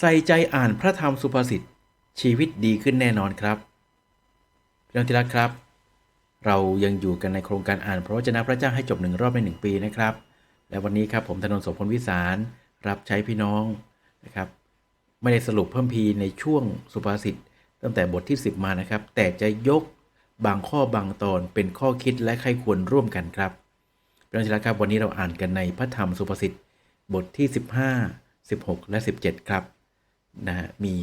ใส่ใจอ่านพระธรรมสุภาษิตชีวิตดีขึ้นแน่นอนครับพี่น้องที่รักครับ เรายังอยู่กันในโครงการอ่านพระวจนะพระเจ้าให้จบหนึ่งรอบในหนึ่งปีนะครับ และวันนี้ครับผมธนนท์โสพลวิสาร รับใช้พี่น้องนะครับไม่ได้สรุปเพิ่มพีในช่วงสุภาษิตตั้งแต่บทที่ 10 มานะครับ แต่จะยกบางข้อบางตอนเป็นข้อคิดและใครควรร่วมกันครับพี่น้องที่รักครับวันนี้เราอ่านกันในพระธรรมสุภาษิตบทที่ 15 16 และ 17 ครับ นะฮะมี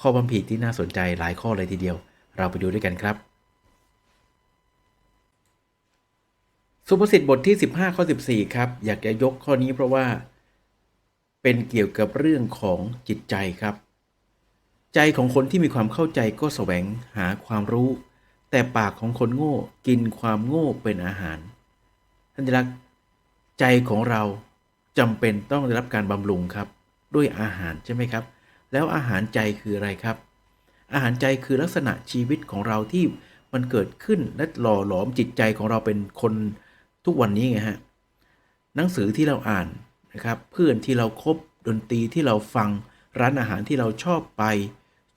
ข้อบัมพีร์ที่น่าสนใจหลายข้อเลยทีเดียว เราไปดูด้วยกันครับ สุภาษิตบทที่ 15 ข้อ 14 ครับ อยากจะยกข้อนี้เพราะว่า เป็นเกี่ยวกับเรื่องของจิตใจครับ ใจของคนที่มีความเข้าใจก็แสวงหาความรู้ แต่ปากของคนโง่กินความโง่เป็นอาหารท่านที่รักใจของเราจำเป็นต้องได้รับการบำรุงครับ ด้วยอาหารใช่ไหมครับ แล้วอาหารใจคืออะไรครับ อาหารใจคือลักษณะชีวิตของเราที่มันเกิดขึ้นและหล่อหลอมจิตใจของเราเป็นคนทุกวันนี้ไงฮะหนังสือที่เราอ่านนะครับเพื่อนที่เราครบดนตรีที่เราฟังร้านอาหารที่เราชอบไป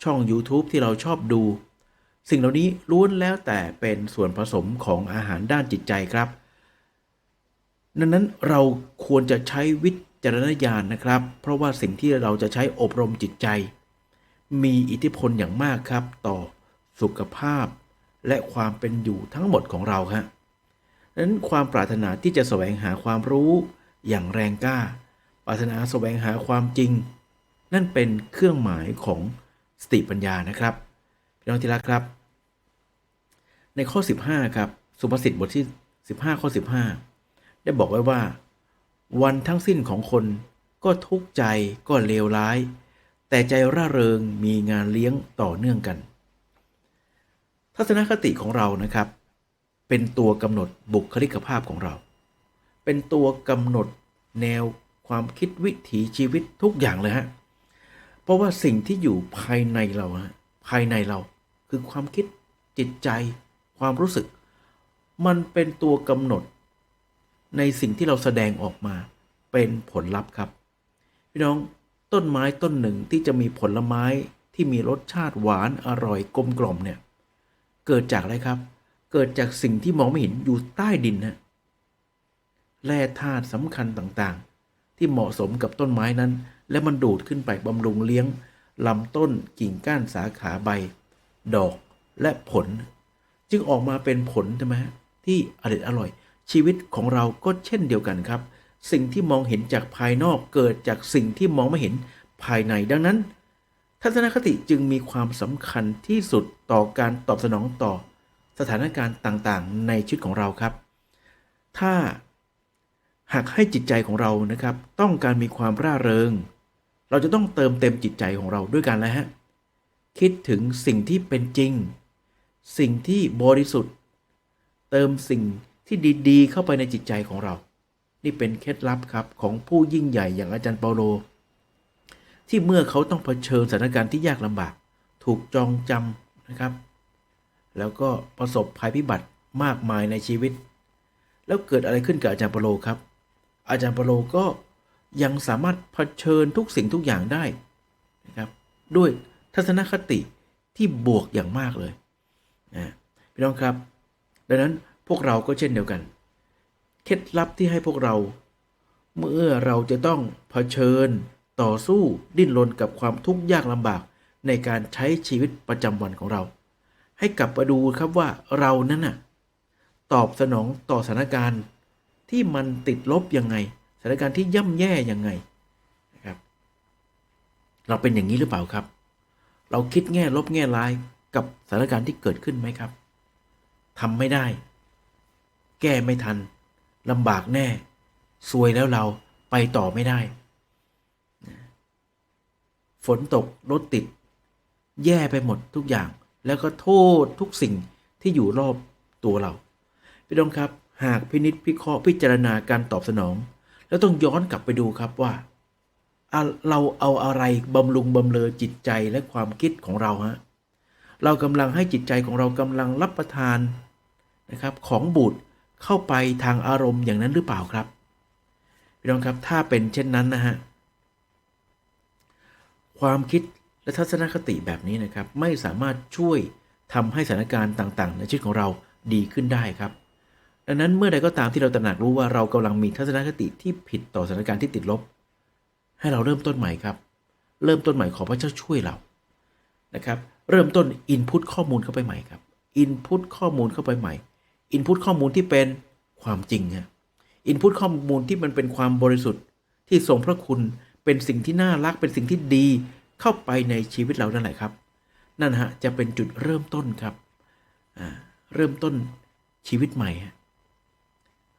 ช่อง YouTube ที่เราชอบดู สิ่งเหล่านี้ล้วนแล้วแต่เป็นส่วนผสมของอาหารด้านจิตใจครับ ดังนั้นเราควรจะใช้วิ จารณญาณนะครับ เพราะว่าสิ่งที่เราจะใช้อบรมจิตใจ มีอิทธิพลอย่างมากครับ ต่อสุขภาพ และความเป็นอยู่ทั้งหมดของเราฮะดังนั้นความปรารถนาที่จะแสวงหาความรู้อย่างแรงกล้า ปรารถนาแสวงหาความจริง นั่นเป็นเครื่องหมายของสติปัญญานะครับพี่น้องที่รักครับ ในข้อ 15 ครับ สุภาษิตบทที่ 15 ข้อ 15 ได้บอกไว้ว่า วันทั้งสิ้นของคนก็ทุกข์ใจก็เลวร้าย แต่ใจร่าเริงมีงานเลี้ยงต่อเนื่องกัน ทัศนคติของเรานะครับ เป็นตัวกำหนดบุคลิกภาพของเรา เป็นตัวกำหนดแนวความคิดวิถีชีวิตทุกอย่างเลยฮะเพราะว่าสิ่งที่อยู่ภายในเราฮะภายในเราคือความคิดจิตใจ ความรู้สึก มันเป็นตัวกำหนด ในสิ่งที่เราแสดงออกมาเป็นผลลัพธ์ครับ พี่น้องต้นไม้ต้นหนึ่งที่จะมีผลไม้ที่มีรสชาติหวานอร่อยกลมกล่อมเนี่ยเกิดจากอะไรครับ เกิดจากสิ่งที่มองไม่เห็นอยู่ใต้ดินนะแร่ธาตุสำคัญต่างๆ ที่เหมาะสมกับต้นไม้นั้น และมันดูดขึ้นไปบำรุงเลี้ยงลำต้นกิ่งก้านสาขาใบ ดอกและผล จึงออกมาเป็นผลใช่ไหมที่อร่อยอร่อย ชีวิตของเราก็เช่นเดียวกันครับ สิ่งที่มองเห็นจากภายนอกเกิดจากสิ่งที่มองไม่เห็นภายในดังนั้น ทัศนคติจึงมีความสำคัญที่สุดต่อการตอบสนองต่อสถานการณ์ต่างๆ ในชีวิตของเราครับ ถ้าหากให้จิตใจของเรานะครับ ต้องการมีความร่าเริง เราจะต้องเติมเต็มจิตใจของเราด้วยกันอะไรฮะคิดถึงสิ่งที่เป็นจริง สิ่งที่บริสุทธิ์ เติมสิ่ง ที่ดีๆ เข้าไปในจิตใจของเรา นี่เป็นเคล็ดลับครับของผู้ยิ่งใหญ่อย่างอาจารย์เปาโล ที่เมื่อเขาต้องเผชิญสถานการณ์ที่ยากลำบาก ถูกจองจำนะครับ แล้วก็ประสบภัยพิบัติมากมายในชีวิต แล้วเกิดอะไรขึ้นกับอาจารย์เปาโลครับ อาจารย์เปาโลก็ยังสามารถเผชิญทุกสิ่งทุกอย่างได้นะครับ ด้วยทัศนคติที่บวกอย่างมากเลยนะพี่น้องครับ ดังนั้น พวกเราก็เช่นเดียวกัน เคล็ดลับที่ให้พวกเรา เมื่อเราจะต้องเผชิญ ต่อสู้ดิ้นรนกับความทุกข์ยากลำบากในการใช้ชีวิตประจำวันของเรา ให้กลับมาดูครับว่าเรานั้นน่ะตอบสนองต่อสถานการณ์ที่มันติดลบยังไงสถานการณ์ที่ย่ำแย่ยังไงนะครับเราเป็นอย่างนี้หรือเปล่าครับ เราคิดแง่ลบแง่ร้ายกับสถานการณ์ที่เกิดขึ้นไหมครับทำไม่ได้ ก้ไม่ทันลำบากแน่ซวยแล้วเราไปต่อไม่ได้ ฝนตกรถติด แย่ไปหมดทุกอย่าง แล้วก็โทษทุกสิ่งที่อยู่รอบตัวเรา พี่น้องครับ หากพินิษพิเคราะห์พิจารณาการตอบสนอง แล้วต้องย้อนกลับไปดูครับว่า เราเอาอะไรบำรุงบำเรอจิตใจและความคิดของเราฮะเรากำลังให้จิตใจของเรากำลังรับประทานนะครับของบูด เข้าไปทางอารมณ์อย่างนั้นหรือเปล่าครับพี่น้องครับถ้าเป็นเช่นนั้นนะฮะความคิดและทัศนคติแบบนี้นะครับ ไม่สามารถช่วยทำให้สถานการณ์ต่างๆ ในชีวิตของเราดีขึ้นได้ครับ ดังนั้นเมื่อใดก็ตามที่เราตระหนักรู้ว่าเรากำลังมีทัศนคติที่ผิดต่อสถานการณ์ที่ติดลบ ให้เราเริ่มต้นใหม่ครับ เริ่มต้นใหม่ขอพระเจ้าช่วยเรานะครับ เริ่มต้นอินพุตข้อมูลเข้าไปใหม่ครับอินพุตข้อมูลเข้าไปใหม่ อินพุตข้อมูลที่เป็นความจริงฮะอินพุตข้อมูลที่มันเป็นความบริสุทธิ์ ที่ทรงพระคุณเป็นสิ่งที่น่ารักเป็นสิ่งที่ดีเข้าไปในชีวิตเรานั่นแหละครับ นั่นฮะจะเป็นจุดเริ่มต้นครับเริ่มต้นชีวิตใหม่ฮะ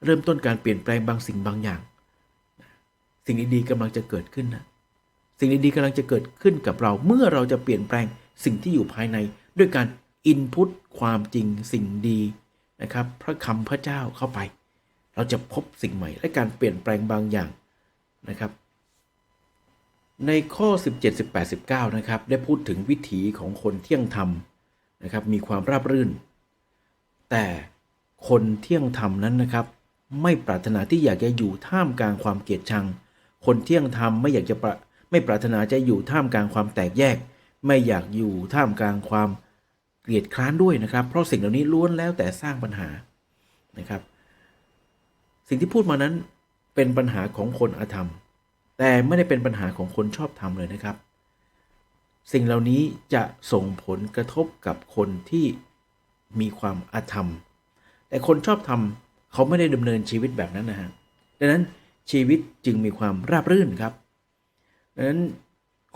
เริ่มต้นการเปลี่ยนแปลงบางสิ่งบางอย่าง สิ่งดีๆกำลังจะเกิดขึ้นนะสิ่งดีๆกำลังจะเกิดขึ้นกับเราเมื่อเราจะเปลี่ยนแปลงสิ่งที่อยู่ภายใน ด้วยการอินพุตความจริงสิ่งดี นะครับ พระคำพระเจ้าเข้าไป เราจะพบสิ่งใหม่และการเปลี่ยนแปลงบางอย่างนะครับ ในข้อ 17 18 19นะครับได้พูดถึงวิถีของคนเที่ยงธรรมนะครับมีความราบรื่น แต่คนเที่ยงธรรมนั้นนะครับไม่ปรารถนาที่อยากจะอยู่ท่ามกลางความเกลียดชัง คนเที่ยงธรรมไม่อยากจะประไม่ปรารถนาจะอยู่ท่ามกลางความแตกแยก ไม่อยากอยู่ท่ามกลางความ เกลียดคร้านด้วยนะครับ เพราะสิ่งเหล่านี้ล้วนแล้วแต่สร้างปัญหานะครับ สิ่งที่พูดมานั้นเป็นปัญหาของคนอธรรม แต่ไม่ได้เป็นปัญหาของคนชอบธรรมเลยนะครับ สิ่งเหล่านี้จะส่งผลกระทบกับคนที่มีความอธรรม แต่คนชอบธรรมเขาไม่ได้ดำเนินชีวิตแบบนั้นนะฮะดังนั้นชีวิตจึงมีความราบรื่นครับดังนั้น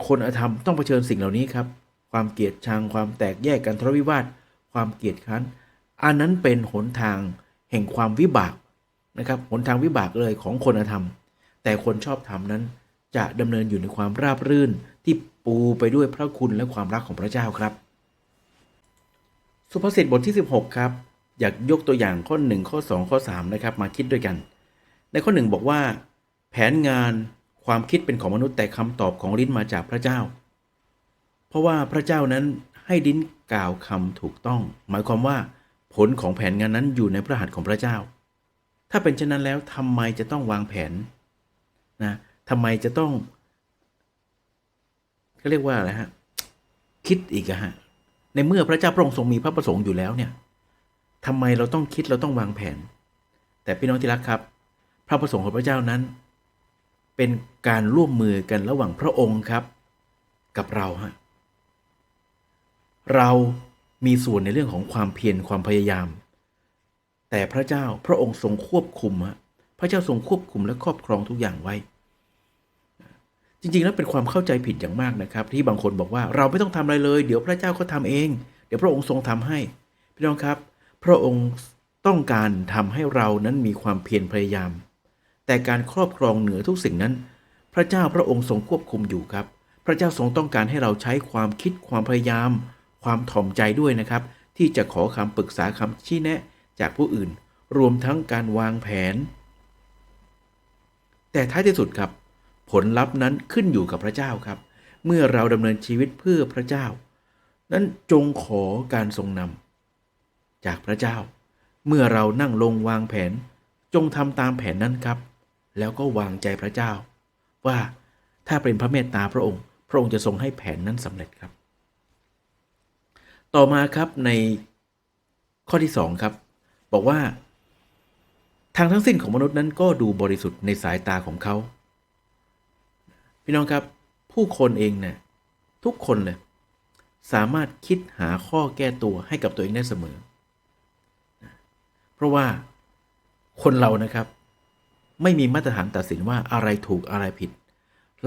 คนอธรรมต้องเผชิญสิ่งเหล่านี้ครับ ความเกลียดชังความแตกแยกกันทะเลาะวิวาท ความเกลียดคร้านอันนั้นเป็นหนทางแห่งความวิบากนะครับหนทางวิบากเลยของคนธรรม แต่คนชอบธรรมนั้น จะดำเนินอยู่ในความราบรื่นที่ปูไปด้วยพระคุณและความรักของพระเจ้าครับ สุภาษิตบทที่ 16 ครับ อยากยกตัวอย่างข้อ 1 ข้อ 2 ข้อ 3 นะครับ มาคิดด้วยกัน ในข้อ 1 บอกว่า แผนงานความคิดเป็นของมนุษย์แต่คำตอบของลิ้นมาจากพระเจ้า เพราะว่าพระเจ้านั้นให้ลิ้นกล่าวคำถูกต้อง หมายความว่า ผลของแผนงานนั้นอยู่ในพระหัตถ์ของพระเจ้า ถ้าเป็นเช่นนั้นแล้วทำไมจะต้องวางแผนนะทำไมจะต้องเขาเรียกว่าอะไรฮะคิดอีกฮะในเมื่อพระเจ้าพระองค์ทรงมีพระประสงค์อยู่แล้วเนี่ยทำไมเราต้องคิดเราต้องวางแผน แต่พี่น้องที่รักครับ พระประสงค์ของพระเจ้านั้น เป็นการร่วมมือกันระหว่างพระองค์ครับ กับเราฮะ เรามีส่วนในเรื่องของความเพียรความพยายาม แต่พระเจ้าพระองค์ทรงควบคุมฮะพระเจ้าทรงควบคุมและครอบครองทุกอย่างไว้ จริงๆแล้วเป็นความเข้าใจผิดอย่างมากนะครับ ที่บางคนบอกว่าเราไม่ต้องทำอะไรเลย เดี๋ยวพระเจ้าก็ทำเอง เดี๋ยวพระองค์ทรงทำให้พี่น้องครับ พระองค์ต้องการทำให้เรานั้นมีความเพียรพยายาม แต่การครอบครองเหนือทุกสิ่งนั้น พระเจ้าพระองค์ทรงควบคุมอยู่ครับ พระเจ้าทรงต้องการให้เราใช้ความคิดความพยายาม ความถ่อมใจด้วยนะครับ ที่จะขอคำปรึกษาคำชี้แนะจากผู้อื่น รวมทั้งการวางแผน แต่ท้ายที่สุดครับ ผลลัพธ์นั้นขึ้นอยู่กับพระเจ้าครับ เมื่อเราดำเนินชีวิตเพื่อพระเจ้า นั้นจงขอการทรงนำจากพระเจ้า เมื่อเรานั่งลงวางแผน จงทำตามแผนนั้นครับ แล้วก็วางใจพระเจ้า ว่าถ้าเป็นพระเมตตาพระองค์ พระองค์จะทรงให้แผนนั้นสำเร็จครับ ต่อมาครับในข้อที่สองครับ บอกว่า ทางทั้งสิ้นของมนุษย์นั้นก็ดูบริสุทธิ์ในสายตาของเขา พี่น้องครับ ผู้คนเองเนี่ยทุกคนเลยสามารถคิดหาข้อแก้ตัวให้กับตัวเองได้เสมอ เพราะว่าคนเรานะครับ ไม่มีมาตรฐานตัดสินว่าอะไรถูกอะไรผิด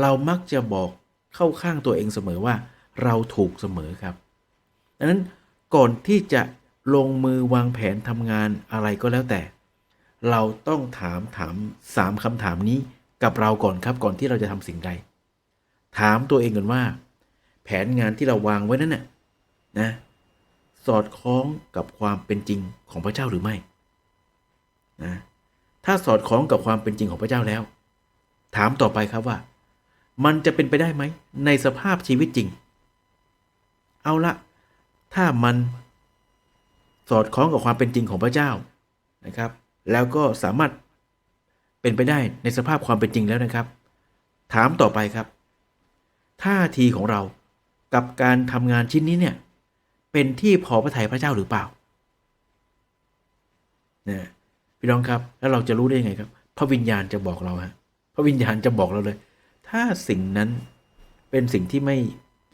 เรามักจะบอกเข้าข้างตัวเองเสมอว่า เราถูกเสมอครับ ดังนั้นก่อนที่จะลงมือวางแผนทำงานอะไรก็แล้วแต่ เราต้องถามถามสามคำถามนี้กับเราก่อนครับก่อนที่เราจะทำสิ่งใด ถามตัวเองก่อนว่า แผนงานที่เราวางไว้นั้นน่ะนะสอดคล้องกับความเป็นจริงของพระเจ้าหรือไม่นะถ้าสอดคล้องกับความเป็นจริงของพระเจ้าแล้ว ถามต่อไปครับว่า มันจะเป็นไปได้ไหมในสภาพชีวิตจริง เอาละ ถ้ามันสอดคล้องกับความเป็นจริงของพระเจ้านะครับ แล้วก็สามารถเป็นไปได้ในสภาพความเป็นจริงแล้วนะครับ ถามต่อไปครับ ท่าทีของเรากับการทำงานชิ้นนี้เนี่ย เป็นที่พอพระทัยพระเจ้าหรือเปล่านี่ยพี่น้องครับ แล้วเราจะรู้ได้ยังไงครับ พระวิญญาณจะบอกเราฮะพระวิญญาณจะบอกเราเลย ถ้าสิ่งนั้นเป็นสิ่งที่ไม่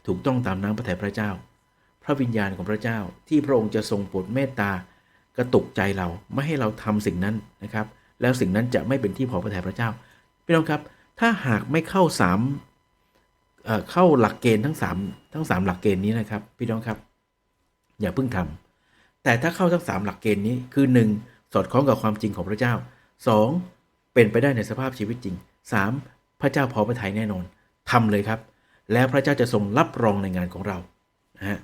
ถูกต้องตามน้ำพระทัยพระเจ้า พระวิญญาณของพระเจ้าที่พระองค์จะทรงโปรดเมตตากระตุกใจเราไม่ให้เราทำสิ่งนั้นนะครับ แล้วสิ่งนั้นจะไม่เป็นที่พอพระทัยพระเจ้าพี่น้องครับถ้าหากไม่เข้าสามเอ่อเข้าหลักเกณฑ์ทั้งสามทั้งสามหลักเกณฑ์นี้นะครับพี่น้องครับ อย่าเพิ่งทำแต่ถ้าเข้าทั้งสามหลักเกณฑ์นี้คือ 1. สอดคล้องกับความจริงของพระเจ้า 2. เป็นไปได้ในสภาพชีวิตจริง 3. พระเจ้าพอพระทัยแน่นอนทำเลยครับ แล้วพระเจ้าจะทรงรับรองในงานของเรานะฮะ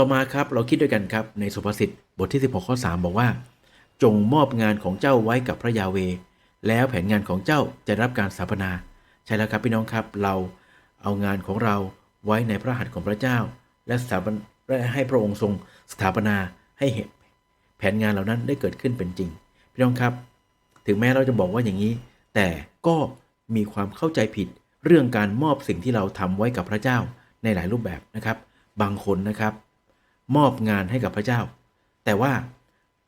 ต่อมาครับเราคิดด้วยกันครับในสุภาษิตบทที่ 16 ข้อ 3 บอกว่า จงมอบงานของเจ้าไว้กับพระยาเว แล้วแผนงานของเจ้าจะรับการสถาปนา ใช่แล้วครับพี่น้องครับ เราเอางานของเราไว้ในพระหัตถ์ของพระเจ้า และสถาปนและให้พระองค์ทรงสถาปนาให้เห็นแผนงานเหล่านั้นได้เกิดขึ้นเป็นจริง พี่น้องครับ ถึงแม้เราจะบอกว่าอย่างนี้ แต่ก็มีความเข้าใจผิดเรื่องการมอบสิ่งที่เราทำไว้กับพระเจ้าในหลายรูปแบบนะครับ บางคนนะครับ มอบงานให้กับพระเจ้า แต่ว่า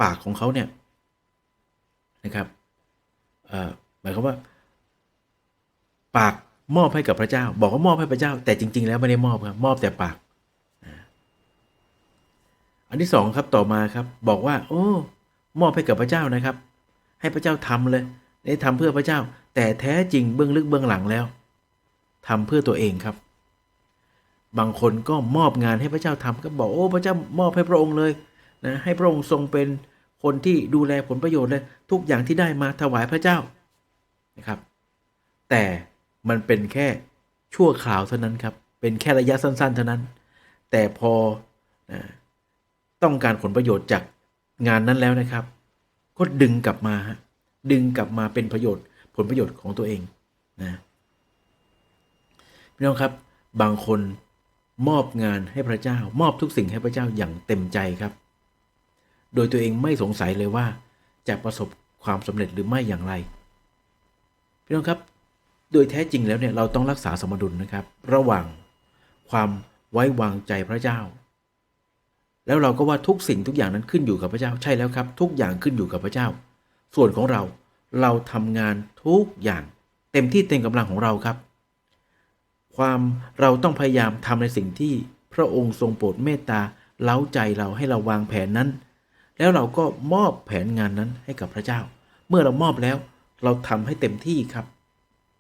ปากของเขาเนี่ยนะครับหมายความว่า ปากมอบให้กับพระเจ้า บอกว่ามอบให้พระเจ้า แต่จริง ๆ แล้วไม่ได้มอบครับมอบแต่ปาก อันที่สองครับต่อมาครับ บอกว่า โอ้ มอบให้กับพระเจ้านะครับ ให้พระเจ้าทำเลยได้ทำเพื่อพระเจ้า แต่แท้จริงเบื้องลึกเบื้องหลังแล้วทำเพื่อตัวเองครับ บางคนก็มอบงานให้พระเจ้าทำก็บอกโอ้พระเจ้ามอบให้พระองค์เลยนะให้พระองค์ทรงเป็นคนที่ดูแลผลประโยชน์เลยทุกอย่างที่ได้มาถวายพระเจ้านะครับ แต่มันเป็นแค่ชั่วคราวเท่านั้นครับเป็นแค่ระยะสั้น ๆ เท่านั้น แต่พอนะต้องการผลประโยชน์จากงานนั้นแล้วนะครับ ก็ดึงกลับมาดึงกลับมาเป็นประโยชน์ผลประโยชน์ของตัวเองนะพี่น้องครับบางคน มอบงานให้พระเจ้า มอบทุกสิ่งให้พระเจ้าอย่างเต็มใจครับ โดยตัวเองไม่สงสัยเลยว่า จะประสบความสำเร็จหรือไม่อย่างไร พี่น้องครับ โดยแท้จริงแล้วเนี่ยเราต้องรักษาสมดุลนะครับ ระหว่างความไว้วางใจพระเจ้า แล้วเราก็ว่าทุกสิ่งทุกอย่างนั้นขึ้นอยู่กับพระเจ้าใช่แล้วครับ ทุกอย่างขึ้นอยู่กับพระเจ้า ส่วนของเราเราทำงานทุกอย่าง เต็มที่เต็มกำลังของเราครับ ความเราต้องพยายามทำในสิ่งที่พระองค์ทรงโปรดเมตตาเล้าใจเราให้เราวางแผนนั้น แล้วเราก็มอบแผนงานนั้นให้กับพระเจ้า เมื่อเรามอบแล้ว เราทำให้เต็มที่ครับ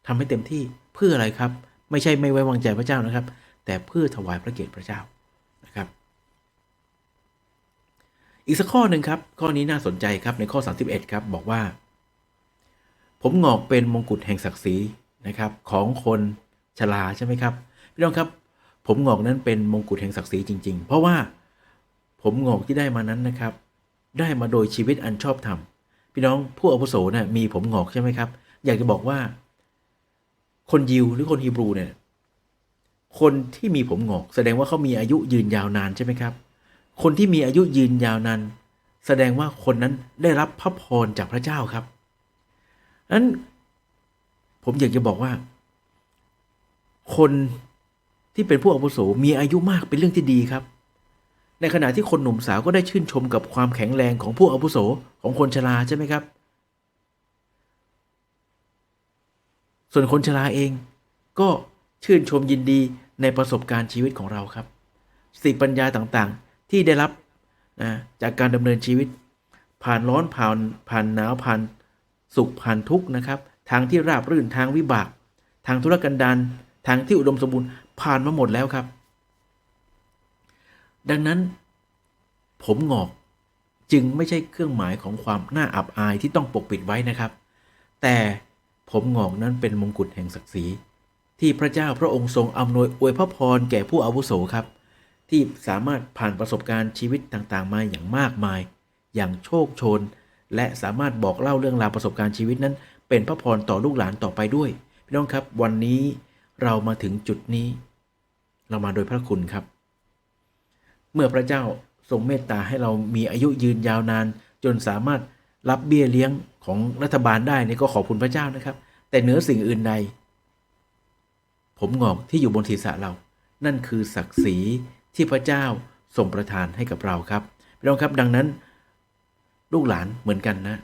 ทำให้เต็มที่เพื่ออะไรครับ ไม่ใช่ไม่ไว้วางใจพระเจ้านะครับ แต่เพื่อถวายพระเกียรติพระเจ้านะครับ อีกสักข้อหนึ่งครับ ข้อนี้น่าสนใจครับในข้อ 31 ครับ บอกว่า ผมงอกเป็นมงกุฎแห่งศักดิ์ศรีนะครับ ของคน ชราใช่ไหมครับ พี่น้องครับ ผมงอกนั้นเป็นมงกุฎแห่งศักดิ์ศรีจริง ๆ เพราะว่าผมงอกที่ได้มานั้นนะครับ ได้มาโดยชีวิตอันชอบธรรมพี่น้องผู้อาวุโสนะ่ะมีผมงอกใช่ไหมครับ อยากจะบอกว่า คนยิวหรือคนฮีบรูเนี่ยคนที่มีผมงอก แสดงว่าเขามีอายุยืนยาวนานใช่ไหมครับ คนที่มีอายุยืนยาวนานแสดงว่าคนนั้นได้รับพระพรจากพระเจ้าครับนั้นผมอยากจะบอกว่า คนที่เป็นผู้อาวุโสมีอายุมากเป็นเรื่องที่ดีครับ ในขณะที่คนหนุ่มสาวก็ได้ชื่นชมกับความแข็งแรงของผู้อาวุโสของคนชราใช่ไหมครับ ส่วนคนชราเองก็ชื่นชมยินดีในประสบการณ์ชีวิตของเราครับสติปัญญาต่างๆที่ได้รับนะจากการดำเนินชีวิต ผ่านร้อนผ่านผ่านหนาวผ่านสุขผ่านทุกข์นะครับ ทางที่ราบรื่นทางวิบาก ทางธุรกันดาร ทางที่อุดมสมบูรณ์ผ่านมาหมดแล้วครับ ดังนั้น ผมงอกจึงไม่ใช่เครื่องหมายของความน่าอับอายที่ต้องปกปิดไว้นะครับ แต่ผมงอกนั้นเป็นมงกุฎแห่งศักดิ์ศรี ที่พระเจ้าพระองค์ทรงอำนวยอวยพระพรแก่ผู้อาวุโสครับ ที่สามารถผ่านประสบการณ์ชีวิตต่างๆ มาอย่างมากมาย อย่างโชคชน และสามารถบอกเล่าเรื่องราวประสบการณ์ชีวิตนั้น เป็นพระพรต่อลูกหลานต่อไปด้วยพี่น้องครับ วันนี้ เรามาถึงจุดนี้ เรามาโดยพระคุณครับ เมื่อพระเจ้าทรงเมตตาให้เรามีอายุยืนยาวนาน จนสามารถรับเบี้ยเลี้ยงของรัฐบาลได้นี่ก็ขอบคุณพระเจ้านะครับ แต่เหนือสิ่งอื่นใด ผมงอกที่อยู่บนศีรษะเรา นั่นคือศักดิ์ศรีที่พระเจ้าทรงประทานให้กับเราครับพี่น้องครับดังนั้น ลูกหลานเหมือนกันนะ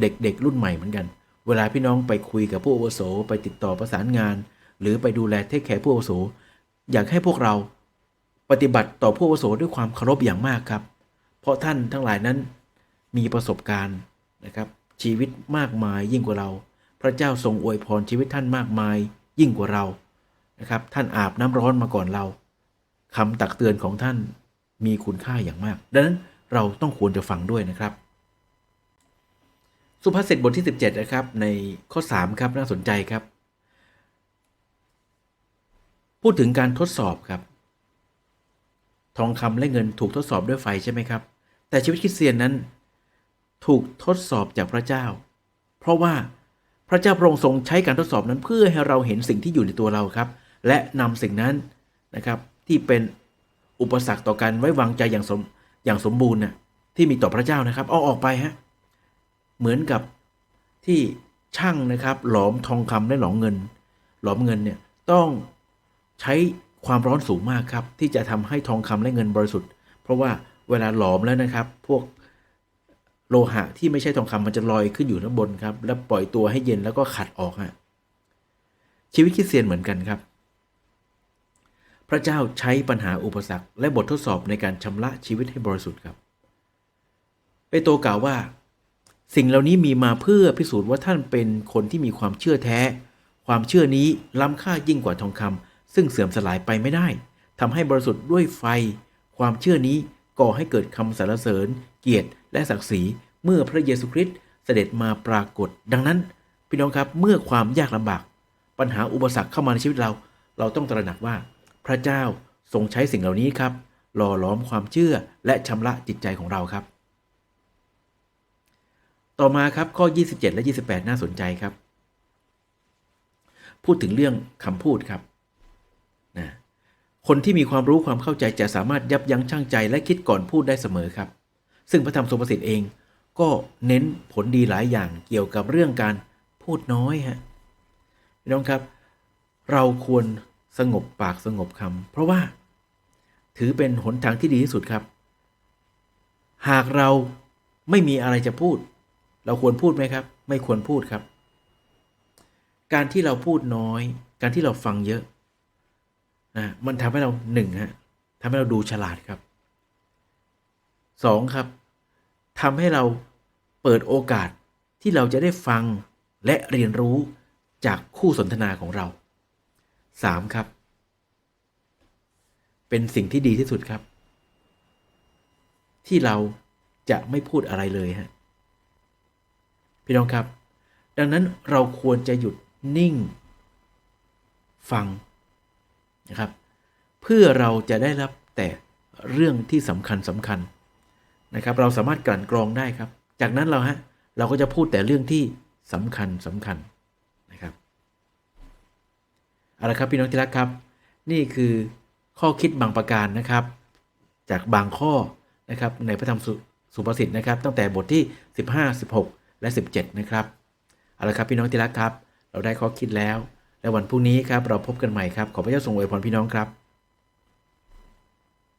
เด็กๆรุ่นใหม่เหมือนกัน เวลาพี่น้องไปคุยกับผู้อาวุโสไปติดต่อประสานงาน หรือไปดูแลเทคแคร์ผู้อาวุโส อยากให้พวกเราปฏิบัติต่อผู้อาวุโสด้วยความเคารพอย่างมากครับ เพราะท่านทั้งหลายนั้นมีประสบการณ์นะครับชีวิตมากมายยิ่งกว่าเรา พระเจ้าทรงอวยพรชีวิตท่านมากมายยิ่งกว่าเรานะครับท่านอาบน้ำร้อนมาก่อนเราคำตักเตือนของท่านมีคุณค่าอย่างมาก ดังนั้นเราต้องควรจะฟังด้วยนะครับ สุภาษิตบทที่ 17 นะครับ ในข้อ 3 ครับน่าสนใจครับ พูดถึงการทดสอบครับ ทองคำและเงินถูกทดสอบด้วยไฟใช่ไหมครับ แต่ชีวิตคริสเตียนนั้น ถูกทดสอบจากพระเจ้า เพราะว่าพระเจ้าพระองค์ทรงใช้การทดสอบนั้นเพื่อให้เราเห็นสิ่งที่อยู่ในตัวเราครับ และนำสิ่งนั้นนะครับที่เป็นอุปสรรคต่อการไว้วางใจอย่างสมอย่างสมบูรณ์น่ะที่มีต่อพระเจ้านะครับเอาออกไปฮะเหมือนกับที่ช่างนะครับ หลอมทองคำและหลอมเงิน หลอมเงินเนี่ยต้อง ใช้ความร้อนสูงมากครับ ที่จะทำให้ทองคำและเงินบริสุทธิ์ เพราะว่าเวลาหลอมแล้วนะครับ พวกโลหะที่ไม่ใช่ทองคำมันจะลอยขึ้นอยู่ข้างบนครับ แล้วปล่อยตัวให้เย็นแล้วก็ขัดออกฮะชีวิตคริสเตียนเหมือนกันครับ พระเจ้าใช้ปัญหาอุปสรรค และบททดสอบในการชำระชีวิตให้บริสุทธิ์ครับเปโตรกล่าวว่า สิ่งเหล่านี้มีมาเพื่อพิสูจน์ว่าท่านเป็นคนที่มีความเชื่อแท้ ความเชื่อนี้ล้ำค่ายิ่งกว่าทองคำ ซึ่งเสื่อมสลายไปไม่ได้ทำให้บริสุทธิ์ด้วยไฟ ความเชื่อนี้ก่อให้เกิดคำสรรเสริญ เกียรติและศักดิ์ศรีเมื่อพระเยซูคริสต์เสด็จมาปรากฏ ดังนั้น พี่น้องครับเมื่อความยากลำบาก ปัญหาอุปสรรคเข้ามาในชีวิตเรา เราต้องตระหนักว่า พระเจ้าทรงใช้สิ่งเหล่านี้ครับหล่อหลอมความเชื่อและชำระจิตใจของเราครับ ต่อมาครับข้อ 27 และ 28 น่าสนใจครับ พูดถึงเรื่องคำพูดครับ นะคนที่มีความรู้ความเข้าใจจะสามารถยับยั้งชั่งใจและคิดก่อนพูดได้เสมอครับ ซึ่งพระธรรมสุภาษิตเองก็เน้นผลดีหลายอย่างเกี่ยวกับเรื่องการพูดน้อยฮะพี่น้องครับ เราควรสงบปากสงบคำเพราะว่า ถือเป็นหนทางที่ดีที่สุดครับ หากเราไม่มีอะไรจะพูด เราควรพูดไหมครับ ไม่ควรพูดครับ การที่เราพูดน้อย การที่เราฟังเยอะ นะมันทำให้เราหนึ่งฮะทำให้เราดูฉลาดครับสองครับทำให้เราเปิดโอกาสที่เราจะได้ฟังและเรียนรู้จากคู่สนทนาของเราสามครับ เป็นสิ่งที่ดีที่สุดครับ ที่เราจะไม่พูดอะไรเลยฮะพี่น้องครับ ดังนั้นเราควรจะหยุดนิ่ง ฟัง นะครับ เพื่อเราจะได้รับแต่เรื่องที่สำคัญสำคัญนะครับ เราสามารถกลั่นกรองได้ครับ จากนั้นเราฮะเราก็จะพูดแต่เรื่องที่สำคัญสำคัญนะครับเอาละครับพี่น้องที่รักครับ นี่คือข้อคิดบางประการนะครับ จากบางข้อนะครับในพระธรรมสุสุภาษิตนะครับ ตั้งแต่บทที่ 15 16 และ 17 นะครับเอาละครับพี่น้องที่รักครับ เราได้ข้อคิดแล้ว และวันพรุ่งนี้ครับเราพบกันใหม่ครับขอพระเจ้าทรงอวยพรพี่น้องครับ